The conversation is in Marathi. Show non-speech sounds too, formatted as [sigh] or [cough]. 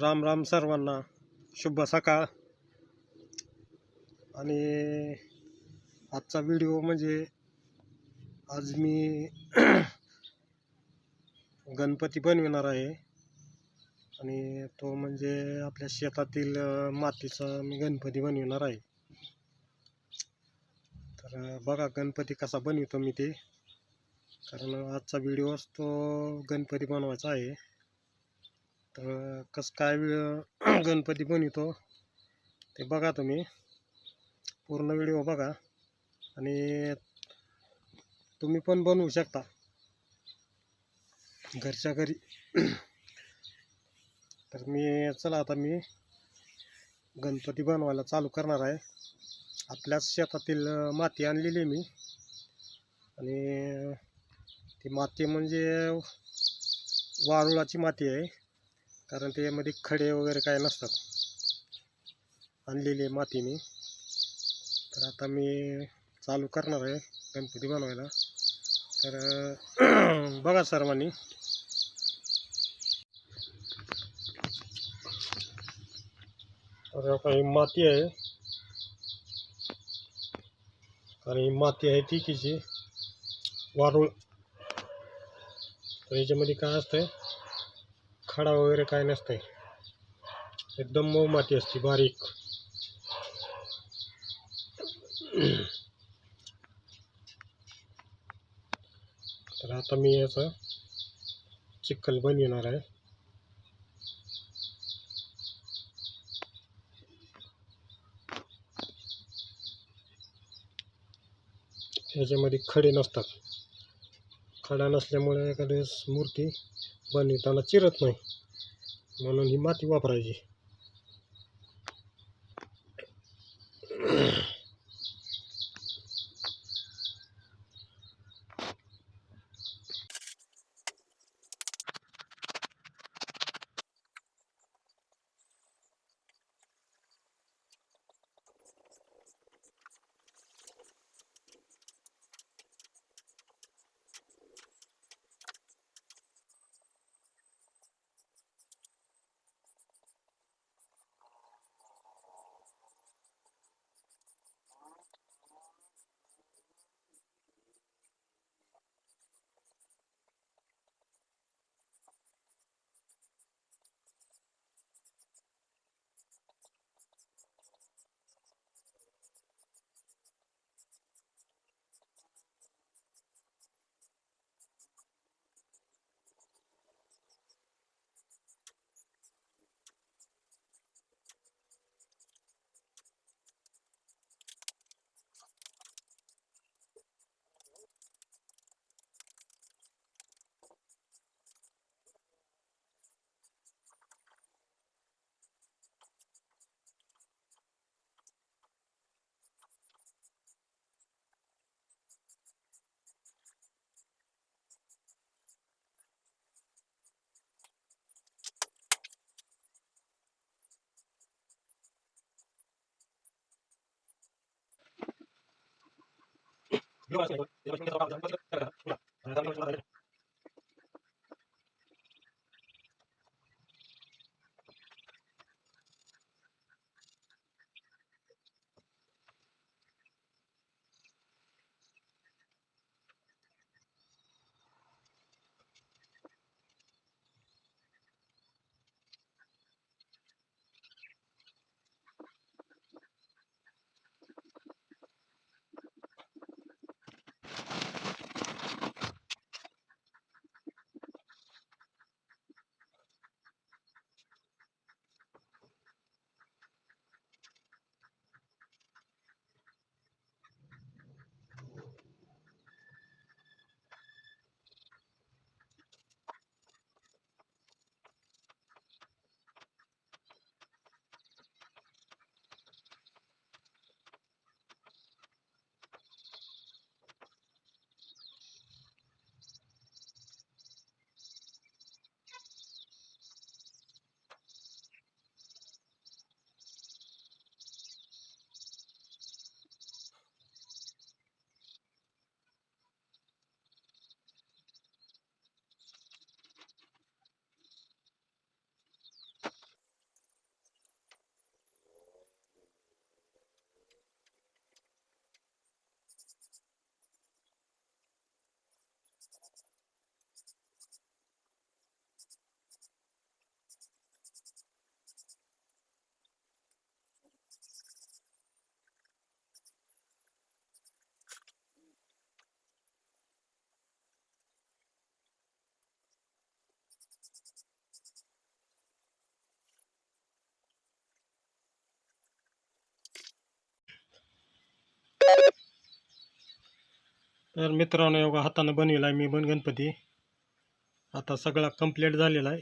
राम राम सर्वांना. शुभ सकाळ. आणि आजचा व्हिडिओ म्हणजे आज मी [clears throat] गणपती बनविणार आहे. आणि तो म्हणजे आपल्या शेतातील मातीचा मी गणपती बनविणार आहे. तर बघा गणपती कसा बनवितो मी ते. कारण आजचा व्हिडिओ तो गणपती बनवायचा आहे. तर कसं काय वेळ [clears throat] गणपती बनवितो ते बघा तुम्ही. पूर्ण व्हिडिओ बघा. आणि तुम्ही पण बनवू शकता. घरच्या घरी. [clears throat] तर मी चला आता मी गणपती बनवायला चालू करणार आहे. आपल्याच शेतातील माती आणलेली आहे मी. आणि ती माती म्हणजे वारुळाची माती आहे. कारण त्यामध्ये खडे वगैरे काय नसतात. आणलेली आहे माती मी. तर आता मी चालू करणार आहे गणपती बनवायला. तर [clears throat] बघा सर्वांनी. तर ही माती आहे. आणि ही माती आहे तिकीची वारुळ. तर याच्यामध्ये काय असतंय? खडा वगैरे काय नसतंय. एकदम मऊ माती असते बारीक. तर आता मी याचा चिखल बनविणार आहे. याच्यामध्ये खडे नसतात. खडा नसल्यामुळे एखाद्या मूर्ती बनविताना चिरत नाही. म्हणून ही माती वापरायची. 用完了以后你要把胸贴到大我就把这个拆了 तर मित्रांनो एवढा हातानं बनविला आहे मी पण गणपती. आता सगळा कंप्लीट झालेला आहे.